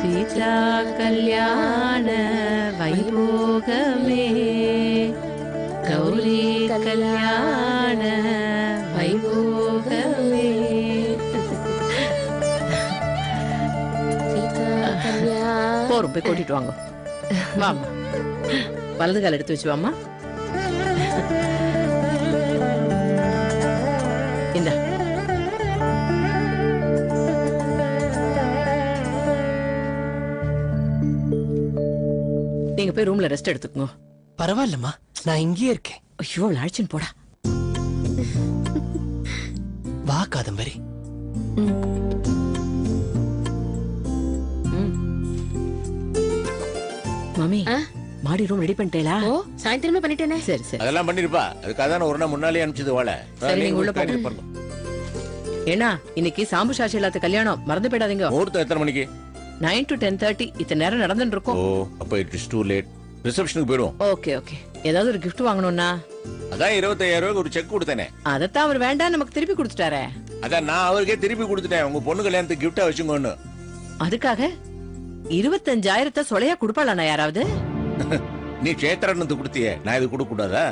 சீதா கல்யாண வைபோகமே கௌரி கல்யாண வைபோகமே போறோம் போய் கூட்டிட்டு வாங்க வாமா வலது கால் எடுத்து வச்சு வாமா நீங்க போய் ரூம்ல ரெஸ்ட் எடுத்துக்கோங்க. பரவாயில்லம்மா. நான் இங்கேயே இருக்கேன். ஐயோ அழைச்சின்னு போடா. வா காதம்பரி. மாமி ஆ? மாடி ரூம் ரெடி பண்ணிட்டேலா? ஓ சாயந்தரமே பண்ணிட்டேனே. சரி சரி. அதெல்லாம் பண்ணிருப்பா. அதுக்காக தான் ஒரு நாள் முன்னாலே அனுப்பிச்சது வாழ. சரி, நீங்க உள்ள போங்க. ஏன்னா இன்னைக்கு சாம்பு சாட்சி இல்லாத கல்யாணம் மறந்து போயிடாதீங்க. முகூர்த்தம் எத்தனை மணிக்கு? நைன் டு டென் தேர்ட்டி இத்தனை நேரம் நடந்துட்டு ஓ இருக்கும் அப்ப இட் இஸ் டூ லேட் ரிசப்ஷனுக்கு போயிடுவோம். ஓகே ஓகே ஏதாவது ஒரு gift வாங்கணும்னா? அதான் இருபத்தாயிரம் ரூபாய்க்கு ஒரு செக் கொடுத்தேனே. அதத்தான் அவர் வேண்டாம் நமக்கு திருப்பி கொடுத்துட்டாரே. அதான் நான் அவருக்கே திருப்பி கொடுத்துட்டேன். உங்க பொண்ணு கல்யாணத்துக்கு கிஃப்டா வச்சுங்கன்னு. அதுக்காக இருபத்தஞ்சாயிரத்தை சொலையா கொடுப்பாளா யாராவது? நீ கஷேத்திரன்னு கொடுத்தியே. நான் இது கொடுக்க கூடாதா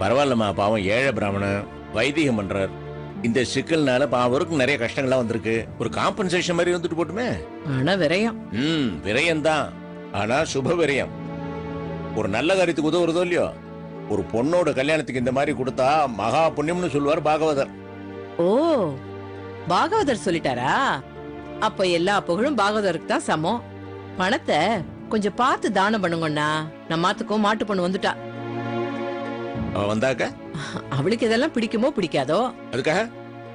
பரவாயில்லம்மா பாவம் ஏழை பிராமணன் வைதிகம் பண்றார். இந்த சிக்கல்னால அவருக்கும் நிறைய கஷ்டங்கள்லாம் வந்திருக்கு. ஒரு காம்பன்சேஷன் மாதிரி வந்துட்டு போட்டுமே. ஆனா விரயம். ம் விரயம்தான். ஆனா சுப விரயம். ஒரு நல்ல காரியத்துக்கு உதவுறதோ இல்லையோ? ஒரு பொண்ணோட கல்யாணத்துக்கு இந்த மாதிரி கொடுத்தா மகா புண்ணியம்னு சொல்லுவார் பாகவதர். ஓ பாகவதர் சொல்லிட்டாரா? அப்ப எல்லா புகழும் பாகவதருக்கு தான் சமம். பணத்தை கொஞ்சம் பார்த்து தானம் பண்ணுங்கண்ணா. நம்மாத்துக்கும் மாட்டு பொண்ணு வந்துட்டா. அவ வந்தாக்க அவளுக்கு இதெல்லாம் பிடிக்குமோ பிடிக்காதோ? அதுக்காக?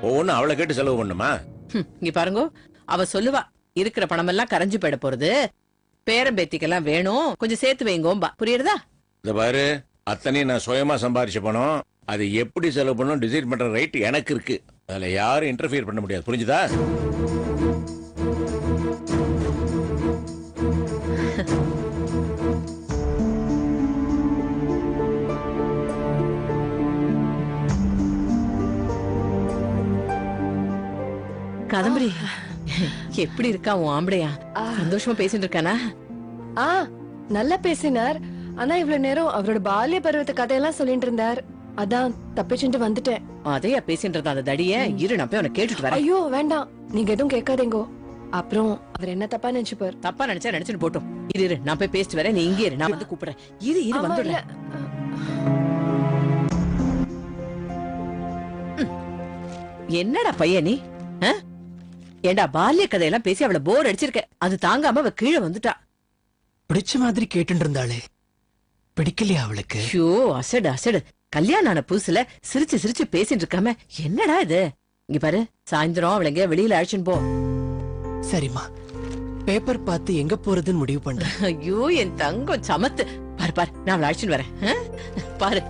ஒவ்வொன்றும் அவளை கேட்டு செலவு பண்ணுமா? ஹம், இங்க பாருங்க. அவ சொல்லுவா இருக்கிற பணமெல்லாம் கரைஞ்சு போயிட போறது. பேரம்பேத்திக்கெல்லாம் வேணும். கொஞ்சம் சேர்த்து வைங்கோம்பா. புரியுறதா? இந்த பாரு அத்தனையும் நான் சுயமா சம்பாரிச்ச பணம். அது எப்படி செலவு பண்ணணும் டிசைட் பண்ற ரைட் எனக்கு இருக்கு. அதுல யாரும் இன்டர்ஃபியர் பண்ண முடியாது. புரிஞ்சுதா? கதம்பரி எப்படி இருக்கா உன் ஆம்படையா சந்தோஷமா பேசிட்டு இருக்கானா? ஆ நல்லா பேசினார். ஆனா இவ்வளவு நேரம் அவரோட பால்ய பருவத்து கதையெல்லாம் சொல்லிட்டு இருந்தார். அதான் தப்பிச்சுட்டு வந்துட்டேன். அதையா பேசிட்டு இருந்தா அந்த தடிய? இரு நான் போய் அவனை கேட்டுட்டு வரேன். ஐயோ வேண்டாம். நீங்க எதுவும் கேட்காதீங்கோ. அப்புறம் அவர் என்ன தப்பா நினைச்சுப்பார்? தப்பா நினைச்சா நினைச்சுட்டு போட்டும். இரு இரு நான் போய் பேசிட்டு வரேன். நீ இங்கே இரு நான் வந்து கூப்பிடுறேன். இரு இரு ஆமா, வந்துடுறேன். என்னடா பையன் நீ? ஏண்டா பால்ய கதையெல்லாம் பேசி அவள போர் அடிச்சிருக்க? அது தாங்காம அவ கீழே வந்துட்டா. பிடிச்ச மாதிரி கேட்டு இருந்தாளே. பிடிக்கலையா அவளுக்கு? ஐயோ அசடு அசடு. கல்யாணம் ஆன புதுசுல சிரிச்சு சிரிச்சு பேசிட்டு இருக்காம என்னடா இது? இங்க பாரு சாயந்தரம் அவளை எங்கேயா வெளியில அழைச்சுன்னு போ. சரிம்மா. பேப்பர் பார்த்து எங்க போறதுன்னு முடிவு பண்றேன் ஐயோ என் தங்கம் சமத்து. பாரு பாரு நான் அவளை அழைச்சுன்னு வரேன்? பாரு.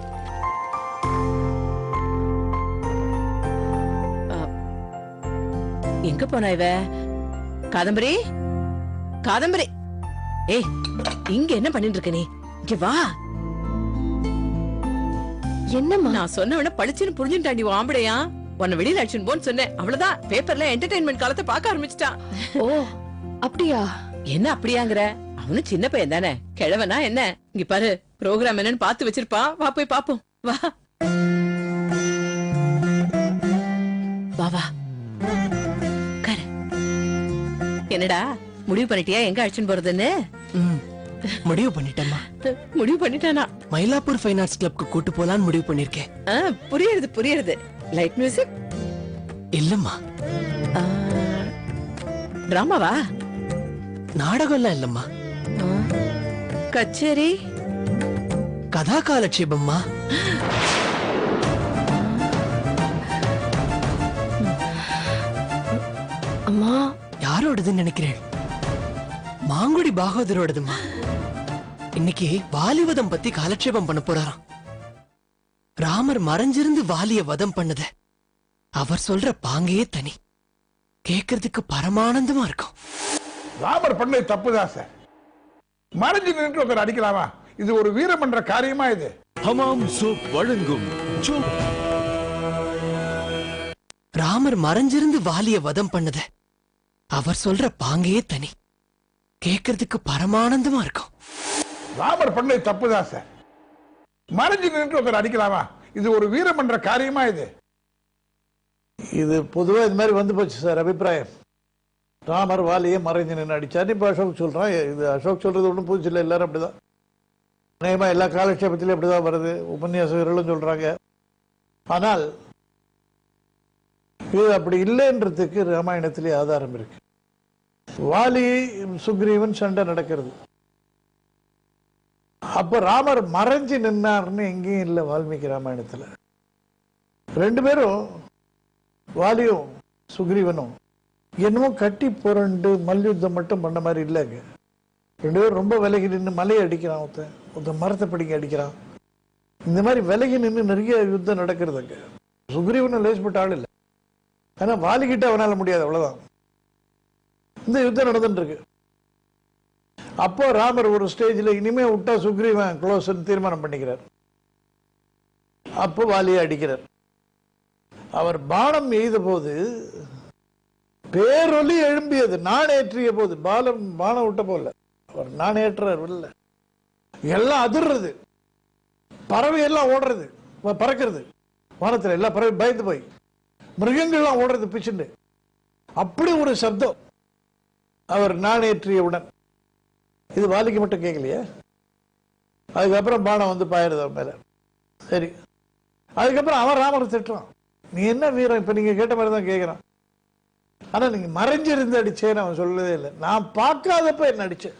எங்க போனா இவ? காதம்பரி? காதம்பரி. ஏய் இங்க என்ன பண்ணிட்டு இருக்க நீ? இங்க வா. என்னம்மா? நான் சொன்னவன பளிச்சுன்னு புரிஞ்சுட்டாண்டி ஆம்படையா உன்னை வெளியில அடிச்சுன்னு போன்னு சொன்னேன். அவ்வளவுதான். பேப்பர்ல என்டர்டைன்மெண்ட் காலத்தை பார்க்க ஆரம்பிச்சிட்டான். ஓ அப்படியா? என்ன அப்படியாங்கிற? அவனும் சின்ன பையன் தானே. கிழவனா என்ன? இங்க பாரு ப்ரோக்ராம் என்னன்னு பார்த்து வச்சிருப்பான். வா போய் பாப்போம் வா. வா வா. என்னடா? முடிவு பண்ணிட்டியா? எங்க அழைச்சுன்னு போறதுன்னு? முடிவு பண்ணிட்டேம்மா. முடிவு பண்ணிட்டானா? மயிலாப்பூர் ஃபைன் ஆர்ட்ஸ் கிளப்க்கு கூட்டு போலான்னு முடிவு பண்ணிருக்கேன். ஆ, புரியுறது புரியுறது. லைட் மியூசிக் இல்லம்மா. டிராமாவா? நாடகம்லாம் இல்லம்மா. கச்சேரி? கதா காலட்சேபம்மா. அம்மா யாரோடதுன்னு நினைக்கிறேன். மாங்குடி பாகவதரோடதுமா? இன்னைக்கு வாலிவதம் பத்தி காலட்சேபம் பண்ண போறாராம். ராமர் மறைஞ்சிருந்து வாலிய வதம் பண்ணத. அவர் சொல்ற பாங்கே தனி. கேக்குறதுக்கு பரமானந்தமா இருக்கும். ராமர் பண்ணது தப்புதான் சார்? மறைஞ்சு நின்று ஒருத்தர் அடிக்கலாமா? இது ஒரு வீரமன்ற காரியமா இது? ஹமாம் சோப் வழங்கும் ராமர் மறைஞ்சிருந்து வாலிய வதம் பண்ணத. அவர் சொல்ற பாங்கே தனி. கேட்கறதுக்கு பரமானந்தமா இருக்கும். ராமர் பண்ணது தப்புதான் சார். மறைஞ்சு நின்று ஒருத்தர் அடிக்கலாமா? இது ஒரு வீரமன்ற காரியமா இது? இது பொதுவா இது மாதிரி வந்து போச்சு சார் அபிப்பிராயம். ராமர் வாலியை மறைஞ்சு நின்று அடிச்சார். இப்ப அசோக் சொல்றான் இது அசோக் சொல்றது ஒன்றும் புதுசு இல்லை எல்லாரும் அப்படிதான். அநேகமா எல்லா காலட்சேபத்திலும் அப்படிதான் வருது. உபன்யாசகர்களும் சொல்றாங்க. ஆனால் இது அப்படி இல்லைன்றதுக்கு ராமாயணத்திலே ஆதாரம் இருக்கு. வாலி சுக்ரீவன் சண்டை நடக்கிறது. அப்ப ராமர் மறைஞ்சு நின்னார்னு எங்கேயும் இல்லை வால்மீகி ராமாயணத்துல. ரெண்டு பேரும் வாலியும் சுக்ரீவனும் என்னமோ கட்டி புரண்டு மல்யுத்தம் மட்டும் பண்ண மாதிரி இல்லைங்க ரெண்டு பேரும் ரொம்ப விலகி நின்று மலையை அடிக்கிறான் ஒருத்தன். ஒருத்தன் மரத்தை பிடிங்க அடிக்கிறான். இந்த மாதிரி விலகி நின்று நிறைய யுத்தம் நடக்கிறது அங்க. சுக்ரீவனும் லேஸ்பட்ட ஆள் இல்லை. ஆனா வாலிக்கிட்ட அவனால முடியாது அவ்வளவுதான். இந்த யுத்தம் நடந்துட்டு இருக்கு அப்போ ராமர் ஒரு ஸ்டேஜ்ல இனிமே விட்டா சுக்ரீவன் க்ளோஸ் தீர்மானம் பண்ணிக்கிறார். அப்போ வாலியை அடிக்கிறார். அவர் பானம் எய்த போது பேரொலி எழும்பியது நான் ஏற்றிய போது பாலம் பானம் விட்ட போல. அவர் நான் ஏற்றார் இல்ல எல்லாம் அதிர்றது. பறவை எல்லாம் ஓடுறது. பறக்கிறது. வானத்தில் எல்லா பறவை பயந்து போய். மிருகங்கள்லாம் ஓடுறது பிச்சுண்டு. அப்படி ஒரு சப்தம் அவர் நாணேற்றியவுடன் இது வாலிக்கு மட்டும் கேட்கலையே அதுக்கப்புறம் பானம் வந்து பாயிருது அவன் மேல. சரி. அதுக்கப்புறம் அவன் ராமரை திட்டுறான். நீ என்ன வீரம் இப்ப நீங்க கேட்ட மாதிரி தான் கேட்கிறான் ஆனா நீங்க மறைஞ்சிருந்து அடிச்சேன்னு அவன் சொல்லவே இல்லை. நான் பார்க்காதப்ப என்ன அடிச்சேன்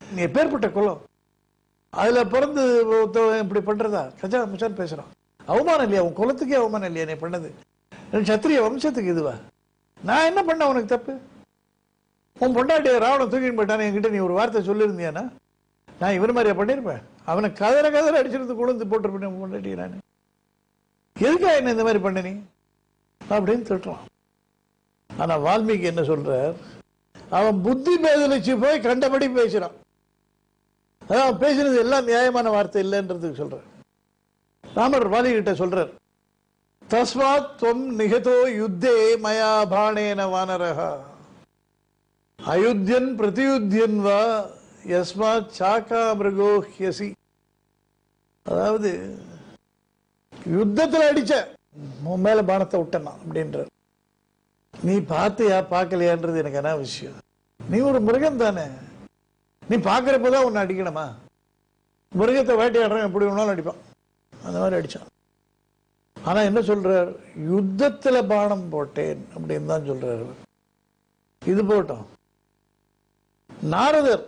நீ எப்பேற்பட்ட குலம்? அதுல பிறந்து இப்படி பண்றதா? கஜா முச்சான் பேசுறான். அவமானம் இல்லையா? உன் குலத்துக்கே அவமானம் இல்லையா? நீ பண்ணது? சத்திரிய வம்சத்துக்கு இதுவா? நான் என்ன பண்ண உனக்கு தப்பு? உன் பொண்டாட்டிய ராவணன் தூக்கின்னு போயிட்டான் என்கிட்ட நீ ஒரு வார்த்தை சொல்லியிருந்தியானா? நான் இவர் மாதிரியா பண்ணியிருப்பேன் அவனை கதற கதற அடிச்சிருந்து குழந்து போட்டிருப்பேன் உன் பொண்டாட்டிய நான். எதுக்கா என்ன இந்த மாதிரி பண்ண நீ? அப்படின்னு திட்டுறான். ஆனா வால்மீகி என்ன சொல்றார்? அவன் புத்தி பேதலிச்சு போய் கண்டபடி பேசுறான். அதான் அவன் பேசினது எல்லாம் நியாயமான வார்த்தை இல்லைன்றதுக்கு சொல்றார். ராமர் வாலி கிட்ட சொல்றார் தஸ்மாத் துவம் நிகதோ யுத்தே மயா பாணேன வானரஹா. அயுத்தியன் பிரதியுத்தியன் வா யஸ்மாத் சாக்கா மிருகோ ஹியசி. அதாவது யுத்தத்தில் அடிச்ச உன் மேல பானத்தை விட்டனா அப்படின்றார். நீ பார்த்தியா பார்க்கலையான்றது எனக்கு என்ன விஷயம்? நீ ஒரு மிருகம் தானே? நீ பார்க்குறப்ப தான் உன்னை அடிக்கணுமா? மிருகத்தை வேட்டையாடுறேன் எப்படி வேணாலும் அடிப்பான். அந்த மாதிரி அடித்தான் ஆனா என்ன சொல்றார்? யுத்தத்துல பானம் போட்டேன் அப்படின்னு தான் சொல்றாரு இது போட்டோம். நாரதர்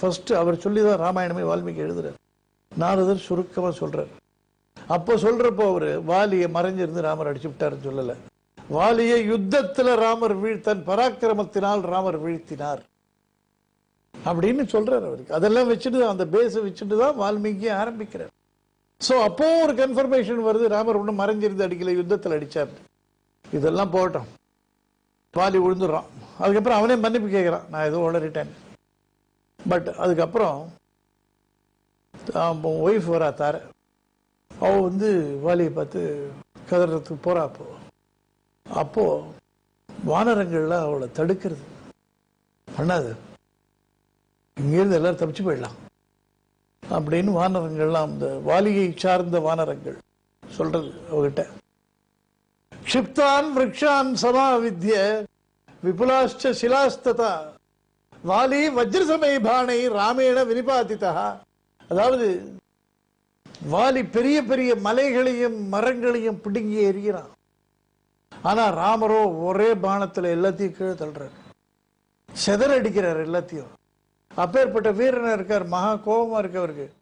ஃபர்ஸ்ட் அவர் சொல்லிதான் ராமாயணமே வால்மீகி எழுதுறார். நாரதர் சுருக்கமா சொல்றார். அப்போ சொல்றப்போ அவர் வாலியை மறைஞ்சிருந்து ராமர் அடிச்சு விட்டாருன்னு சொல்லல. வாலியை யுத்தத்துல ராமர் வீழ்த்தன் பராக்கிரமத்தினால் ராமர் வீழ்த்தினார். அப்படின்னு சொல்கிறார் அவருக்கு. அதெல்லாம் வச்சுட்டு அந்த பேஸை வச்சுட்டு தான் வால்மீகி ஆரம்பிக்கிறார். ஸோ அப்போ ஒரு கன்ஃபர்மேஷன் வருது. ராமர் ஒன்றும் மறைஞ்சிருந்து அடிக்கல. யுத்தத்தில் அடிச்சார். இதெல்லாம் போகட்டும். வாலி விழுந்துடுறான். அதுக்கப்புறம் அவனே மன்னிப்பு கேட்குறான். நான் ஏதோ உளறிட்டேன். பட் அதுக்கப்புறம் ஒய்ஃப் வரா தார. அவ வந்து வாலியை பார்த்து கதறதுக்கு போறா அப்போ. அப்போ வானரங்கள்லாம் அவளை தடுக்கிறது. பண்ணாது. இங்கேருந்து எல்லாரும் தப்பிச்சு போயிடலாம். அப்படின்னு வானரங்கள்லாம் அந்த வாலியை சார்ந்த வானரங்கள் சொல்றது அவகிட்ட க்ஷிப்தான் விரக்ஷான் சமாவித்ய விபுலாஷ்ட சிலாஸ்ததா. வாலி வஜ்ரசமை பானை ராமேண வினிபாதிதா அதாவது வாலி பெரிய பெரிய மலைகளையும் மரங்களையும் பிடுங்கி எறிகிறான். ஆனா ராமரோ ஒரே பானத்துல எல்லாத்தையும் கீழே தள்ளுறாரு. செதறடிக்கிறார் எல்லாத்தையும். அப்பேற்பட்ட வீரனா இருக்கார் மகா கோபமா இருக்கு அவருக்கு.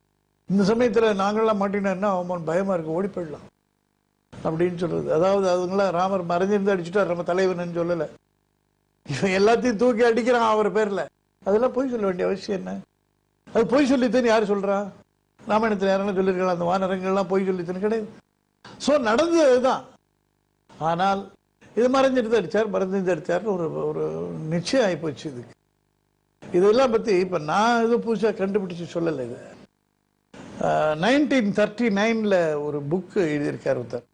இந்த சமயத்துல நாங்களாம் மாட்டினோம்னா அவன் பயமா இருக்கு ஓடி போயிடலாம். அப்படின்னு சொல்றது. அதாவது அதுங்களாம் ராமர் மறைஞ்சிருந்து அடிச்சுட்டார் நம்ம தலைவன் சொல்லல. இவன் எல்லாத்தையும் தூக்கி அடிக்கிறான் அவர் பேர்ல. அதெல்லாம் பொய் சொல்ல வேண்டிய அவசியம் என்ன? அது பொய் சொல்லித்தேன்னு யாரு சொல்றா? ராமாயணத்தில் யாரும் சொல்லியிருக்கலாம் அந்த வானரங்கள்லாம் பொய் சொல்லித்தேன்னு கிடையாது. சோ நடந்தது அதுதான். ஆனால் இது மறைஞ்சிட்டு அடிச்சார் மறைஞ்சிருந்து அடிச்சார் ஒரு ஒரு நிச்சயம் ஆகிப்போச்சு இதுக்கு. இதெல்லாம் பத்தி இப்ப நான் எதுவும் புதுசா கண்டுபிடிச்சு சொல்லலை இது. நைன்டீன் தேர்ட்டி நைன்ல ஒரு புக் எழுதியிருக்கார் ஒருத்தர்.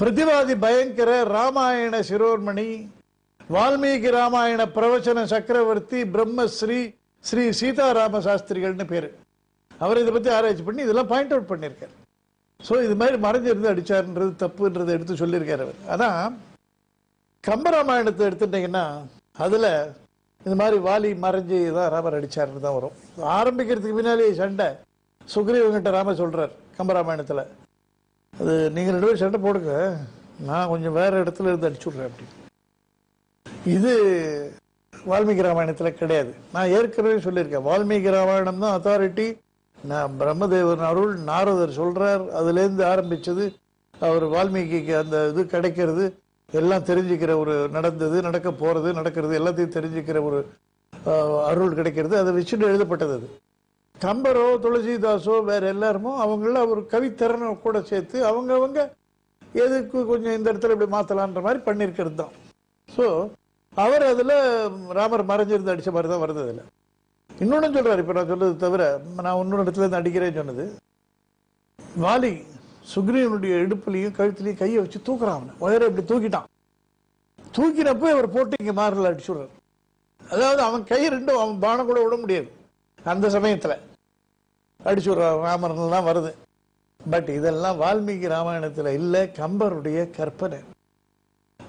பிரதிவாதி பயங்கர ராமாயண சிரோர்மணி வால்மீகி ராமாயண பிரவச்சன சக்கரவர்த்தி பிரம்மஸ்ரீ ஸ்ரீ சீதாராம சாஸ்திரிகள்னு பேர். அவர் இதை பத்தி ஆராய்ச்சி பண்ணி இதெல்லாம் பாயிண்ட் அவுட் பண்ணியிருக்காரு. ஸோ இது மாதிரி மறைஞ்சிருந்து அடிச்சாருன்றது தப்புன்றதை எடுத்து சொல்லியிருக்காரு அவர். அதான் கம்பராமாயணத்தை எடுத்துட்டீங்கன்னா அதுல இந்த மாதிரி வாலி மறைஞ்சு தான் ராமர் அடிச்சாருன்னு தான் வரும். ஆரம்பிக்கிறதுக்கு முன்னாலே சண்டை. சுக்ரீவங்கிட்ட ராம சொல்றார் கம்பராமாயணத்தில். அது நீங்கள் ரெண்டு பேரும் சண்டை போடுங்க. நான் கொஞ்சம் வேற இடத்துல இருந்து அடிச்சு விட்றேன் அப்படி இது வால்மீகி ராமாயணத்தில் கிடையாது. நான் ஏற்கனவே சொல்லியிருக்கேன். வால்மீகி ராமாயணம் தான் அத்தாரிட்டி நான் பிரம்மதேவன் அருள் நாரதர் சொல்றார். அதுலேருந்து ஆரம்பிச்சது அவர் வால்மீகிக்கு அந்த இது கிடைக்கிறது. எல்லாம் தெரிஞ்சுக்கிற ஒரு நடந்தது நடக்க போறது நடக்கிறது எல்லாத்தையும் தெரிஞ்சுக்கிற ஒரு அருள் கிடைக்கிறது. அதை வச்சுட்டு எழுதப்பட்டது அது. கம்பரோ துளசிதாசோ வேற எல்லாருமோ அவங்கள ஒரு கவித்திறனை கூட சேர்த்து அவங்கவங்க எதுக்கு கொஞ்சம் இந்த இடத்துல இப்படி மாத்தலான்ற மாதிரி பண்ணியிருக்கிறது தான் ஸோ அவர் அதுல ராமர் மறைஞ்சிருந்து அடிச்ச மாதிரி தான் வருது அதுல. இன்னொன்னு சொல்றாரு இப்ப நான் சொல்றது தவிர நான் இன்னொரு இடத்துல இருந்து அடிக்கிறேன்னு சொன்னது வாலி சுக்ரீவனுடைய இடுப்புலையும் கழுத்துலையும் கையை வச்சு தூக்குறான் அவனை. ஒயரை இப்படி தூக்கிட்டான். தூக்கினப்போ அவர் போட்டு இங்கே மாறல அடிச்சு அதாவது அவன் கை ரெண்டும் அவன் பானம் கூட விட முடியாது. அந்த சமயத்தில் அடிச்சு விடுறான் ராமர்லாம் வருது. பட் இதெல்லாம் வால்மீகி ராமாயணத்தில் இல்லை கம்பருடைய கற்பனை.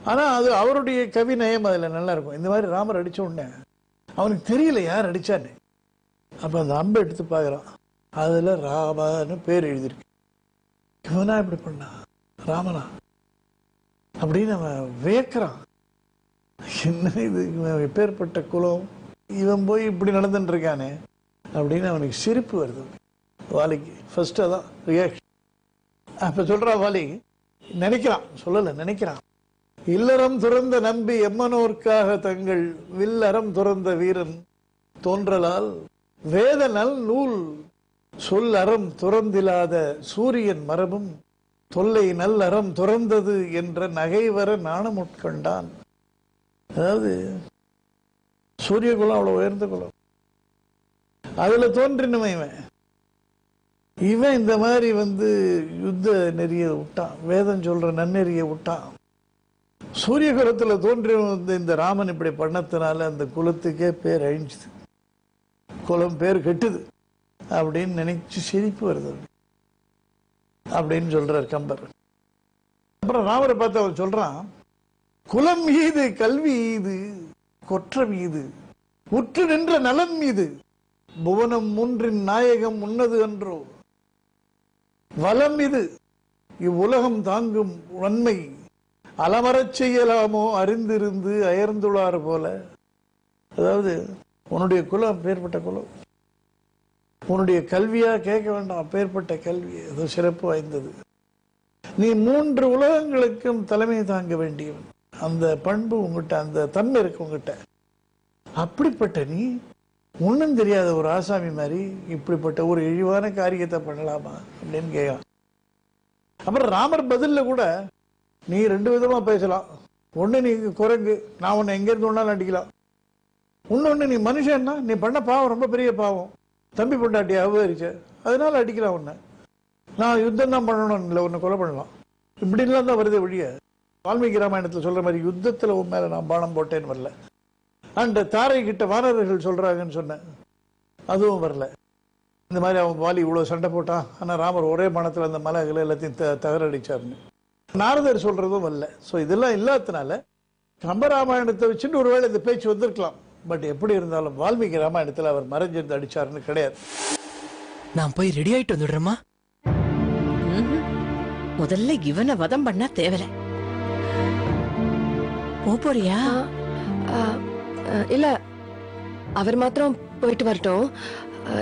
ஆனால் அது அவருடைய கவி நயம் அதில் நல்லா இருக்கும். இந்த மாதிரி ராமர் அடித்த உடனே அவனுக்கு தெரியல யார் அடித்தான்னு அப்போ அந்த அம்பை எடுத்து பார்க்குறான். அதில் ராமன்னு பேர் எழுதியிருக்கு. இவனா இப்படி பண்ணா? ராமனா? அப்படின்னு அவன் வியக்கிறான். என்ன இது? இவன் எப்பேற்பட்ட குலம்? இவன் போய் இப்படி நடந்துட்டு இருக்கானே? அப்படின்னு அவனுக்கு சிரிப்பு வருது. வாலிக்கு ஃபர்ஸ்ட் அதான் ரியாக்ஷன் அப்போ சொல்கிறா வாலி நினைக்கிறான். சொல்லலை நினைக்கிறான். இல்லறம் துறந்த நம்பி எம்மனோர்க்காக தங்கள் வில்லறம் துறந்த வீரன். தோன்றலால் வேத நல் நூல் சொல் அறம் துறந்திலாத சூரியன் மரபும் தொல்லை நல் அறம் துறந்தது என்ற நகைவர நாணம் உட்கொண்டான். அதாவது சூரிய குலம் அவ்வளவு உயர்ந்த குலம். அதுல தோன்றினவன் இவன். இவன் இந்த மாதிரி வந்து யுத்த நெறிய விட்டான். வேதம் சொல்ற நன்னெறிய விட்டான். சூரிய குலத்துல தோன்றி இந்த ராமன் இப்படி பண்ணத்தினால அந்த குலத்துக்கே பேர் அழிஞ்சுது. குலம் பேர் கெட்டுது. அப்படின்னு நினைச்சு சிரிப்பு வருது. அப்படின்னு சொல்றார் கம்பர். அப்புறம் ராமரை பார்த்து அவர் சொல்றான் குலம் மீது கல்வி ஈது கொற்ற மீது உற்று நின்ற நலன் மீது புவனம் மூன்றின் நாயகம் உன்னது அன்றோ. வலம் இது இவ்வுலகம் தாங்கும் உண்மை அலமரச் செய்யலாமோ அறிந்திருந்து அயர்ந்துள்ளார் போல. அதாவது உன்னுடைய குலம் பேர்பட்ட குலம். உன்னுடைய கல்வியா கேட்க வேண்டாம். அப்பேற்பட்ட கல்வி அது சிறப்பு வாய்ந்தது. நீ மூன்று உலகங்களுக்கும் தலைமை தாங்க வேண்டியவன். அந்த பண்பு உங்ககிட்ட அந்த தன்மை இருக்கு உங்ககிட்ட அப்படிப்பட்ட நீ ஒன்றும் தெரியாத ஒரு ஆசாமி மாதிரி இப்படிப்பட்ட ஒரு இழிவான காரியத்தை பண்ணலாமா அப்படின்னு கேட்கலாம் அப்புறம் ராமர் பதிலில் கூட நீ ரெண்டு விதமாக பேசலாம். ஒன்று நீ குரங்கு நான் உன்னை எங்கேருந்து ஒன்றாலும் அடிக்கலாம். இன்னொன்று நீ மனுஷன்னா நீ பண்ண பாவம் ரொம்ப பெரிய பாவம். தம்பி பொண்டாட்டி அபகரிச்ச அதனால அடிக்கலாம் உன்னை. நான் யுத்தம் தான் பண்ணணும் இல்லை உன்னை கொலை பண்ணலாம். இப்படிலாம் தான் வருது ஒழிய வால்மீகி ராமாயணத்தில் சொல்ற மாதிரி யுத்தத்தில் உன் மேலே நான் பானம் போட்டேன்னு வரல. அண்ட் தாரை கிட்ட வானரர்கள் சொல்றாங்கன்னு சொன்னேன். அதுவும் வரல. இந்த மாதிரி அவன் வாலி இவ்வளோ சண்டை போட்டான். ஆனால் ராமர் ஒரே பானத்துல அந்த மலைகளை எல்லாத்தையும் த தகரடிச்சாருன்னு. நாரதர் சொல்றதும் வரல. ஸோ இதெல்லாம் இல்லாததுனால கம்பராமாயணத்தை வச்சுட்டு ஒருவேளை இந்த பேச்சு வந்திருக்கலாம். பட் எப்படி இருந்தாலும் வால்மீகி ராமாயணத்துல அவர் மறைஞ்சிருந்து அடிச்சாருன்னு கிடையாது. நான் போய் ரெடி ஆயிட்டு வந்துடுறேம்மா. முதல்ல இவனை வதம் பண்ணா தேவல. போ போறியா? ஆ, இல்ல அவர் மாத்திரம் போயிட்டு வரட்டும்.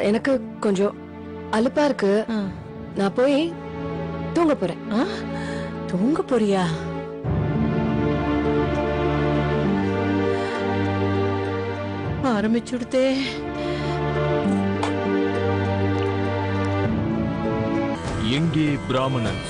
எனக்கு கொஞ்சம் அலுப்பா இருக்கு. நான் போய் தூங்க போறேன். ஆ? தூங்க போறியா? ஆரம்பிச்சுடுத்தே. எங்கே பிராமணன்.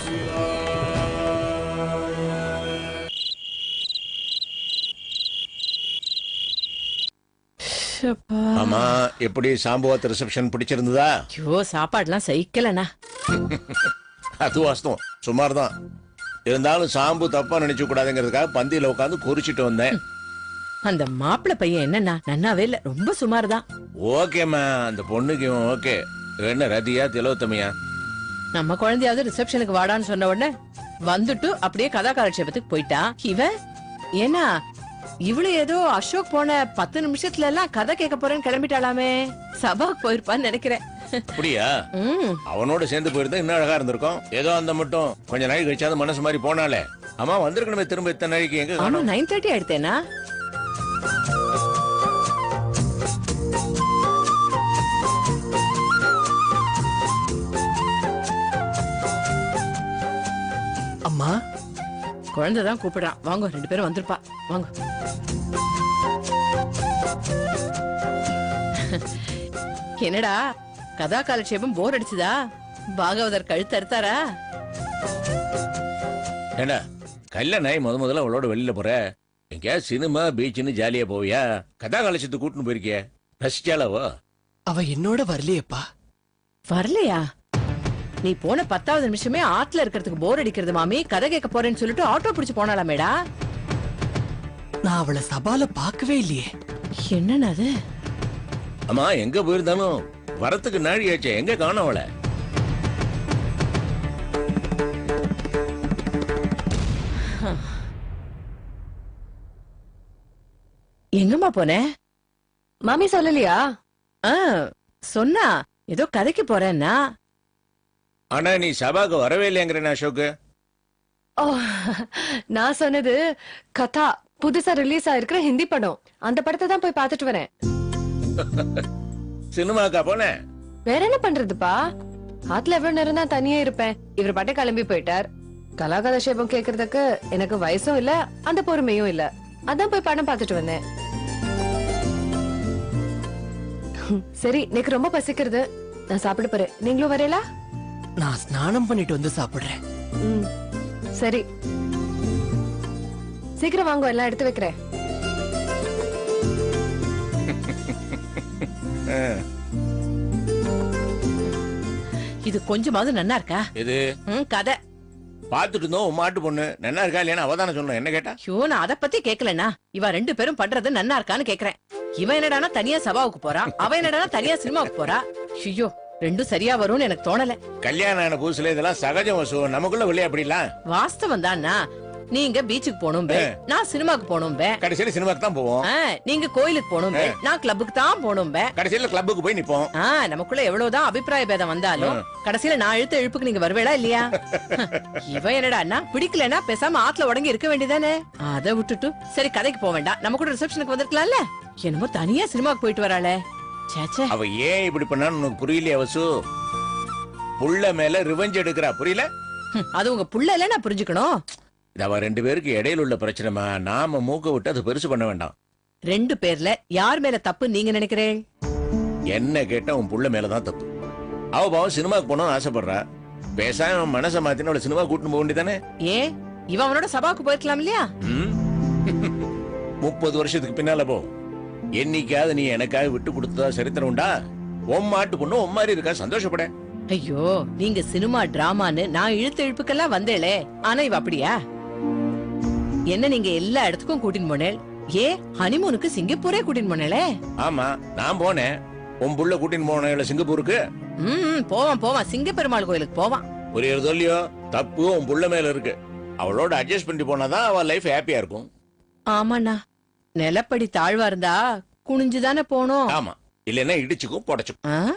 ஆமா எப்படி சாம்புவாத் ரிசப்ஷன் பிடிச்சிருந்ததா? ஐயோ சாப்பாடுலாம் சைக்கலண்ணா அது வாஸ்தவம். சுமார் தான் இருந்தாலும் சாம்பு தப்பா நினைச்சு கூடாதுங்கிறதுக்காக பந்தியில உட்காந்து குறிச்சிட்டு வந்தேன். அந்த மாப்பிள்ளை பையன் என்னன்னா நன்னாவே இல்ல ரொம்ப சுமார் தான் ஓகேம்மா அந்த பொண்ணுக்கு ஓகே. என்ன ரதியா திலோத்தமியா? நம்ம குழந்தையாவது ரிசப்ஷனுக்கு வாடான்னு சொன்ன உடனே வந்துட்டு அப்படியே கதா காலட்சேபத்துக்கு போயிட்டா. இவன் ஏன்னா இவளு ஏதோ அசோக் போன பத்து நிமிஷத்துல எல்லாம் கதை கேட்க போறேன்னு கிளம்பிட்டாளாமே. சபாக்கு போயிருப்பான்னு நினைக்கிறேன். அப்படியா? அவனோட சேர்ந்து போயிருந்தா இன்னும் அழகா இருந்திருக்கும். ஏதோ அந்த மட்டும். கொஞ்ச நாள் கழிச்சாது மனசு மாதிரி போனாலே. அம்மா வந்திருக்கணுமே திரும்ப இத்தனை நாளைக்கு எங்க ஆமா நைன் தேர்ட்டி ஆயிடுத்தேனா? அம்மா குழந்தை தான் கூப்பிடுறான் வாங்க ரெண்டு பேரும் வந்திருப்பா. வாங்க. என்னடா கதா காலட்சேபம் போர் அடிச்சுதா? பாகவதர் கழுத்து அறுத்தாரா? ஏண்டா கல்யாணம் முத முதல்ல அவளோட வெளியில போற? எங்கேயாவது சினிமா பீச்சுன்னு ஜாலியா போவியா? கதா கலசத்துக்கு கூட்டின்னு போயிருக்கிய. ரசிச்சாலவோ? அவ என்னோட வரலையேப்பா. வரலையா? நீ போன பத்தாவது நிமிஷமே ஆத்துல இருக்கிறதுக்கு போர் அடிக்கிறது மாமி. கதை கேட்க போறேன்னு சொல்லிட்டு ஆட்டோ பிடிச்சு போனாலாமேடா? நான் அவளை சபால பார்க்கவே இல்லையே. என்னன்னு அது? அம்மா எங்க போயிருந்தாலும் வரத்துக்கு நாழி ஆச்சே எங்க காணோம் அவளை? எங்கம்மா போன? மாமி சொல்லலையா? ஆ, சொன்னா ஏதோ கதைக்கு போறேன்னா. ஆனா நீ சபாக்கு வரவே இல்லைங்கிறேன் அசோக்கு? ஓ நான் சொன்னது கதா புதுசா ரிலீஸ் ஆயிருக்கிற ஹிந்தி படம். அந்த படத்தை தான் போய் பார்த்துட்டு வரேன். சினிமாக்கா போனேன் வேற என்ன பண்றதுப்பா? ஆத்துல எவ்வளவு நேரம் தான் தனியே இருப்பேன். இவர் பாட்டே கிளம்பி போயிட்டார். கலாகலட்சேபம் கேக்குறதுக்கு எனக்கு வயசும் இல்ல அந்த பொறுமையும் இல்ல. அதான் போய் படம் பார்த்துட்டு வந்தேன். சரி எனக்கு ரொம்ப பசிக்கிறது. நான் சாப்பிட போறேன். நீங்களும் வரீங்களா நான் ஸ்நானம் பண்ணிட்டு வந்து சாப்பிடுறேன். சரி. சீக்கிரம் வாங்க எல்லாம் எடுத்து வைக்கிறேன். இது கொஞ்சமாவது நன்னா இருக்கா? இது கதை. பாத்துட்டு இருந்தோம் உன் மாட்டு பொண்ணு. நல்லா இருக்கா இல்லையா அவதானே சொன்னேன் என்ன கேட்டா? ஐயோ நான் அத பத்தி கேக்கலனா இவ ரெண்டு பேரும் பண்றது நன்னா இருக்கான்னு கேக்குறேன். இவன் என்னடானா தனியா சபாவுக்கு போறான் அவன் என்னடானா தனியா சினிமாவுக்கு போறா. ஐயோ ரெண்டும் சரியா வரும்னு எனக்கு தோணல. கல்யாணம் ஆன புதுசுல இதெல்லாம் சகஜம் வசு. நமக்குள்ள வெளியே அப்படிலாம் வாஸ்தவம் தானா நீங்க பீச்சுக்கு போகணும் பே நான் சினிமாக்கு போகணும் பே கடைசியில சினிமாக்கு தான் போவோம். நீங்க கோயிலுக்கு போகணும் பே நான் கிளப்புக்கு தான் போகணும் பே கடைசியில கிளப்புக்கு போய் நிப்போம். நமக்குள்ள எவ்வளவுதான் அபிப்பிராய பேதம் வந்தாலும் கடைசியில நான் இழுத்த இழுப்புக்கு நீங்க வருவேளா இல்லையா? இவன் என்னடா பிடிக்கலன்னா பேசாம ஆத்துல உடங்கி இருக்க வேண்டியதானே? அத விட்டுட்டு சரி கதைக்கு போக வேண்டாம். நம்ம கூட ரிசப்ஷனுக்கு வந்திருக்கலாம்ல? என்னமோ தனியா சினிமாக்கு போயிட்டு வராளே. அவ ஏன் இப்படி பண்ணான்னு உனக்கு புரியலையா வசு புள்ள மேல ரிவெஞ்ச் எடுக்கிறா புரியல அது உங்க புள்ள இல்ல நான் புரிஞ்சுக்கணும். இது அவ ரெண்டு பேருக்கு இடையில உள்ள பிரச்சனைமா நாம மூக்க விட்டு அதை பெருசு பண்ண வேண்டாம். ரெண்டு பேர்ல யார் மேல தப்பு நீங்க நினைக்கிறேன் என்ன கேட்டா உன் புள்ள மேலதான் தப்பு. அவ பாவம் சினிமாக்கு போகணும்னு ஆசைப்படுறா. பேசாம மனசை மாத்தின அவளை சினிமா கூட்டின்னு போக வேண்டியதானே ஏன் இவன் அவனோட சபாவுக்கு போயிருக்கலாம் இல்லையா? முப்பது வருஷத்துக்கு பின்னால போ. என்னைக்காவது நீ எனக்காக விட்டு கொடுத்ததா சரித்திரம் உண்டா? உன் மாட்டு பொண்ணு உன் மாதிரி இருக்கா? சந்தோஷப்பட. ஐயோ நீங்க சினிமா டிராமான்னு நான் இழுத்து இழுப்புக்கெல்லாம் வந்தேளே. ஆனா இவ அப்படியா? என்ன நீங்க எல்லா இடத்துக்கும் கூட்டின்னு போனேள்? ஏ ஹனிமூனுக்கு சிங்கப்பூரே கூட்டின்னு போனேளே. ஆமா நான் போனேன். உன் புள்ள கூட்டின்னு போன சிங்கப்பூருக்கு? ம் போவான் போவான். சிங்கப்பெருமாள் கோயிலுக்கு போவான். புரியறதோ இல்லையோ தப்பு உன் புள்ள மேல இருக்கு. அவளோட அட்ஜஸ்ட் பண்ணிட்டு போனாதான் அவ லைஃப் ஹாப்பியா இருக்கும். ஆமாண்ணா. நிலப்படி தாழ்வா இருந்தா குனிஞ்சுதானே போனோம். ஆமா இல்லைன்னா இடிச்சுக்கும் புடைச்சுக்கும்?